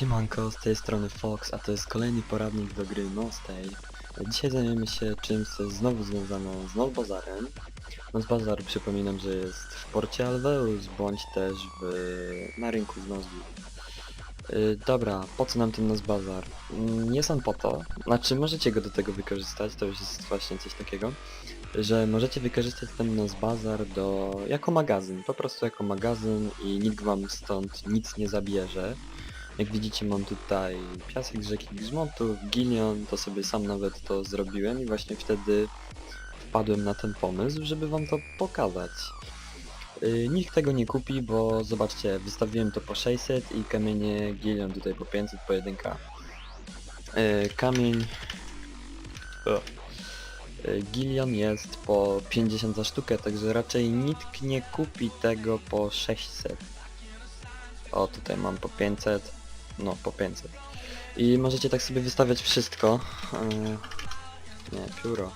Siemanko, z tej strony Fox, a to jest kolejny poradnik do gry Nostay. Dzisiaj zajmiemy się czymś, znowu związane z Nozbazarem. Nozbazar przypominam, że jest w porcie Alveus, bądź też w, na rynku z Nozbi. Yy, dobra, po co nam ten Nozbazar? Mm, Jest on po to, znaczy możecie go do tego wykorzystać, to już jest właśnie coś takiego, że możecie wykorzystać ten Nozbazar do, jako magazyn, po prostu jako magazyn i nikt wam stąd nic nie zabierze. Jak widzicie mam tutaj piasek z rzeki Grzmontów, Gilion, to sobie sam nawet to zrobiłem i właśnie wtedy wpadłem na ten pomysł, żeby wam to pokazać. Yy, nikt tego nie kupi, bo zobaczcie, wystawiłem to po 600 i kamienie Gilion tutaj po 500 pojedynka. Yy, kamień... Yy, Gilion jest po 50 za sztukę, także raczej nikt nie kupi tego po 600. O, tutaj mam po 500. No, po 500. I możecie tak sobie wystawiać wszystko. Yy, nie, pióro.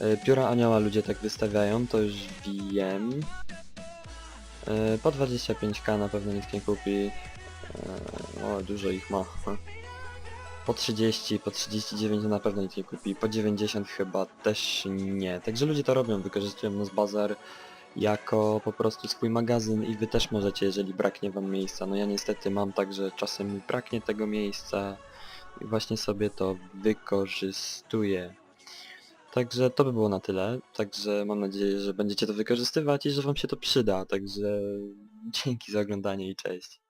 Yy, Pióra anioła ludzie tak wystawiają, to już wiem. Yy, Po 25k na pewno nikt nie kupi. Yy, O, dużo ich ma. Po 30, po 39 na pewno nikt nie kupi. Po 90 chyba też nie. Także ludzie to robią, wykorzystują nas bazar jako po prostu swój magazyn i wy też możecie, jeżeli braknie wam miejsca. No ja niestety mam tak, że czasem mi braknie tego miejsca i właśnie sobie to wykorzystuję. Także to by było na tyle. Także mam nadzieję, że będziecie to wykorzystywać i że wam się to przyda. Także dzięki za oglądanie i cześć.